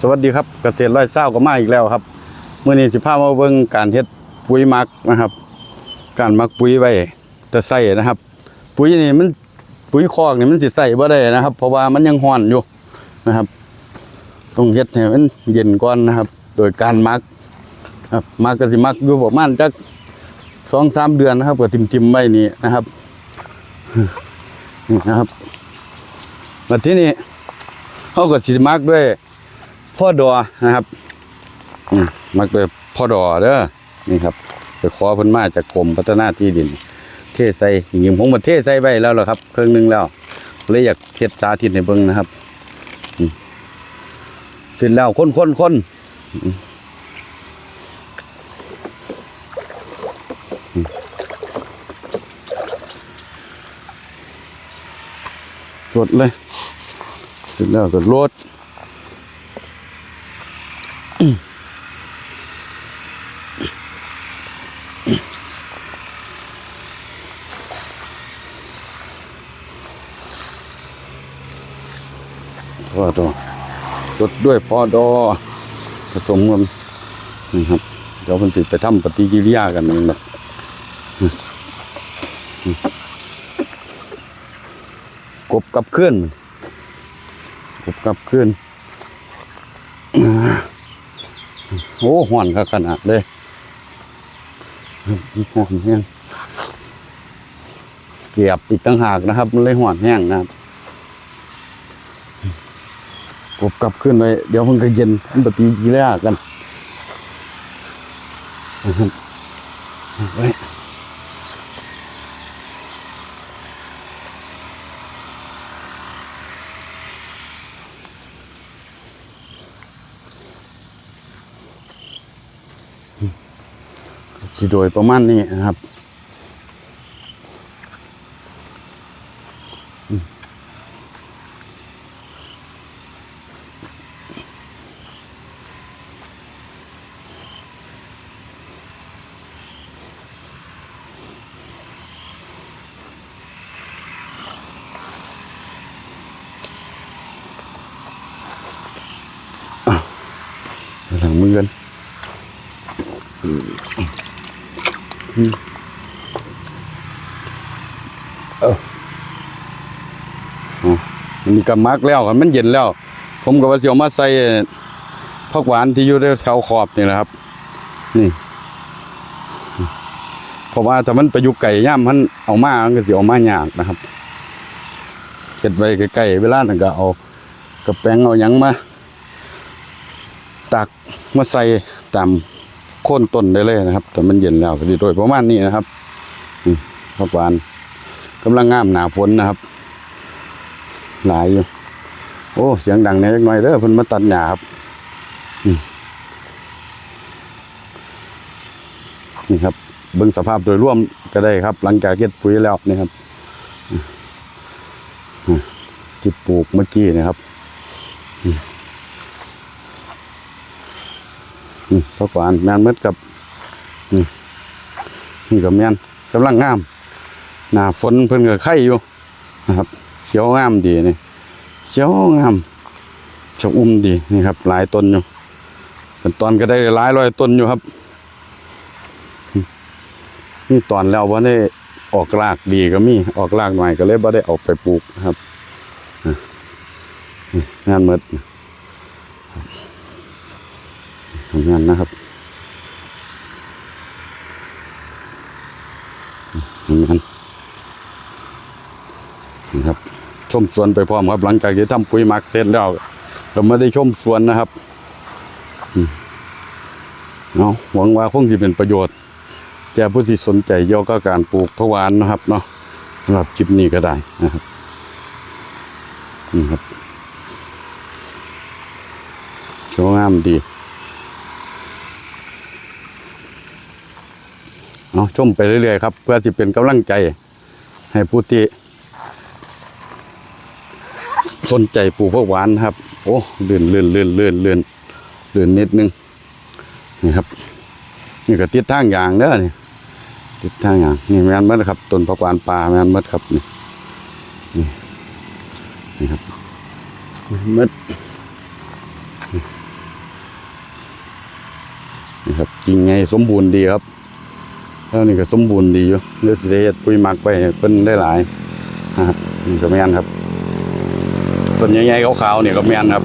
สวัสดีครับเกษตรร้อยเศร้าก็มาอีกแล้วครับเมื่อนี้สิพามาเบิ่งการเฮ็ดปุ๋ยหมักนะครับ การหมักปุ๋ยไว้แต่ใส่นะครับ ปุ๋ยนี่มันปุ๋ยคอกนี่มันสิใส่บ่ได้นะครับ เพราะว่ามันยังร้อนอยู่นะครับต้องเฮ็ดให้มันเย็นก่อนนะครับ โดยการหมักครับหมักก็สิหมักอยู่ประมาณจักสองสามเดือนนะครับก็ทิมๆไว้นี่นะครับนี่นะครับมาที่นี่เขาก็สิมักด้วย พ่อดอนะครับอืมมักเลยพ่อดอเด้อนี่ครับไปขอเพิ่นมาจากกรมพัฒนาที่ดิน เทใส่จริงๆผมมาเทใส่ไว้แล้วล่ะครับเครื่องหนึงแล้วเลยอยากเทศสาธิตให้เบิ่งนะครับเสร็จแล้วคนคนคนรดเลย เสร็จแล้วก็รด พอดอรดด้วยพอดอผสมกันนี่ครับ เดี๋ยวมันติไปทำปฏิกิริยากันนั่นแหละกบกับเคลื่อนกบกับเคลื่อนโอ้ห่อนขนาดเลยห่อนแห้งเกียบอีกตั้งหากนะครับ มันเลยห่อนแห้งนะครับ กบกลับขึ้นไปเดี๋ยวมันก็เย็นมันปฏิกิริยากันครับไว้สิโดยประมาณนี้นะครับ หลังมือกันเออมันมีกำมักแล้วครับมันเย็นแล้ว ผมก็ว่าสิเอามาใส่ผักหวานที่อยู่แถวขอบนี่แหละครับ นี่เพราะว่าถ้ามันไปอยู่ไก่ย่ามมันเอามามันก็สิเอามาหยากนะครับเก็บไว้ใกล้ๆเวลาหนั้นก็เอากระแป้งเอายังมา ตักมาใส่ตามโค่นต้นได้เลยนะครับ แต่มันเย็นแล้วสิโดยประมาณนี้นะครับอืมผักหวานกำลังงามหนาฝนนะครับ หลายอยู่ โอ้ เสียงดังแน่จักหน่อยเด้อเพิ่นมาตัดหญ้าครับนี่ครับ เบิ่งสภาพโดยรวมก็ได้ครับ หลังจากเก็บปุ๋ยแล้วนี่ครับที่ปลูกเมื่อกี้นะครับ นี่ผักหวานแมนเมดกับนี่นี่กับแมนกำลังงามหน้าฝนเพิ่นก็ไข่อยู่นะครับเขียวงามดีนี่เขียวงามชะอุ่มดีนี่ครับ หลายต้นอยู่เป็นตอนก็ได้หลายร้อยต้นอยู่ครับ นี่ตอนแล้วว่าได้ออกรากดีก็มีออกรากหน่อยก็เลยบ่ได้เอาไปปลูกนะครับอะนี่งานเมด ทำงานนะครับทำงานนี่ครับชมสวนไปพร้อมครับ หลังจากที่ทำปุ๋ยหมักเสร็จแล้วเราไม่ได้ชมสวนนะครับเอาะหวังว่าคงจะเป็นประโยชน์แก่ผู้ที่สนใจเกี่ยวกับการปลูกพะหวานนะครับเนาะสำหรับคลิปนี้ก็ได้นะครับนี่ครับโชว์งามดี เอาชมไปเรื่อยๆครับ เพื่อที่เป็นกำลังใจ ให้ผู้ที่สนใจปลูกผักหวานครับ โอ้เลื่อนเลื่อนเลื่อนเลื่อนเลื่อนเลื่อนนิดนึงนี่ครับ นี่ก็ติดทางอย่างเด้อนี่ติดทางอย่างนี่แมนเมดครับต้นผักหวานป่าแมนเมดครับนี่นี่นี่ครับแม่นเมดครับกิ่งไงสมบูรณ์ดีครับ แล้วนี่ก็สมบูรณ์ดีอยู่เลือสิได้เฮ็ดปุ๋ยหมักไปเพิ่นได้หลายนะครับนี่ก็แม่นครับต้นใหญ่ๆขาวๆนี่ก็แม่นครับ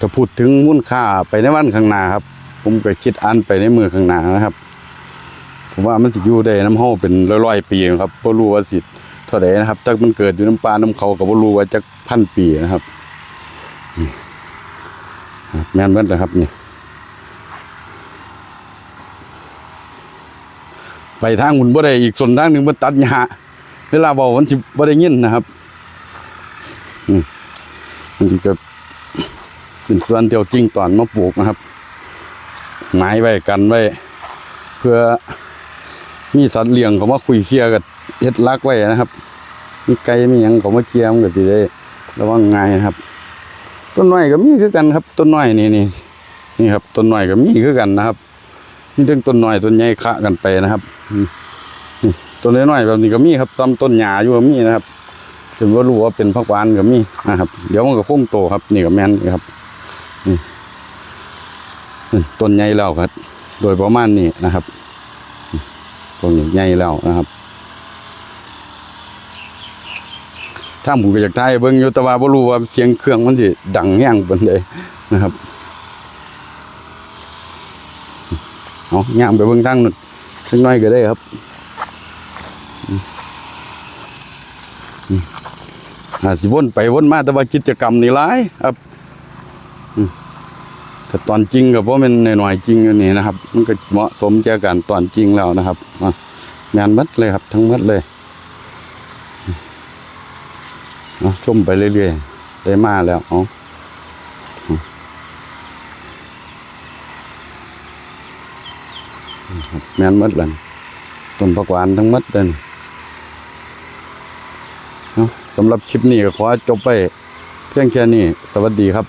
ถ้าพูดถึงมูลค่าไปในวันข้างหน้าครับ ผมก็คิดอันไปในมือข้างหน้านะครับ ผมว่ามันสิอยู่ได้น้ำเฮาเป็นร้อยๆปีครับบ่รู้ว่าสิ เท่าใดนะครับถ้ามันเกิดอยู่น้ำปลาน้ำเขาก็บ่รู้ว่าจักพันปีนะครับนี่ครับแม่นเบิดเลยครับนี่ไปทางหุ่นบ่ได้อีกส่วนทางหนึ่งมันตัดหญ้าเวลาเว้ามันสิบ่ได้ยินนะครับอืมอันนี้ก็เป็นส่วนเดียวจริงตอนมาปลูกนะครับหมายไว้กันไว้เพื่อ มีสัตว์เลี้ยงเขามาคุยเคลียกับเฮ็ดลักไว้นะครับ มีไก่มีหยังเขามาเคลียร์มันก็สิได้ระวังง่ายนะครับ ต้นน้อยก็มีคือกันครับ ต้นน้อยนี่นี่นี่ครับต้นน้อยก็มีคือกันนะครับมีทั้งต้นน้อยต้นใหญ่คะกันไปนะครับนี่ต้นน้อยๆแบบนี้ก็มีครับซ้ำต้นหญ้าอยู่ก็มีนะครับถึงว่ารู้ว่าเป็นผักหวานก็มีนะครับ เดี๋ยวมันก็คงโตครับ นี่ก็แม่นนี่ครับนี่นี่ต้นใหญ่แล้วครับ โดยประมาณนี้นะครับ ตรงนี้ใหญ่แล้วนะครับถ้าผมก็อยากทายเบิ่งอยู่แต่ว่าบ่รู้ว่าเสียงเครื่องมันสิดังแห้งปานใดนะครับเอาย่างไปเบิ่งทางนู้นสักน่อยก็ได้ครับอาสิวนไปวนมาแต่ว่ากิจกรรมนี่หลายครับ แต่ตอนจริงกับว่ามันหน่อยจริงอยู่นี่นะครับ มันก็เหมาะสมเจอกันตอนจริงแล้วนะครับอะงานมัดเลยครับ ทั้งมัดเลยเอาชมไปเรื่อยๆได้มาแล้วอาครับแม่นมัดเลยต้นผักหวานทั้งมัดเลยเอาสำหรับคลิปนี้ก็ขอจบไปเพียงแค่นี้ สวัสดีครับ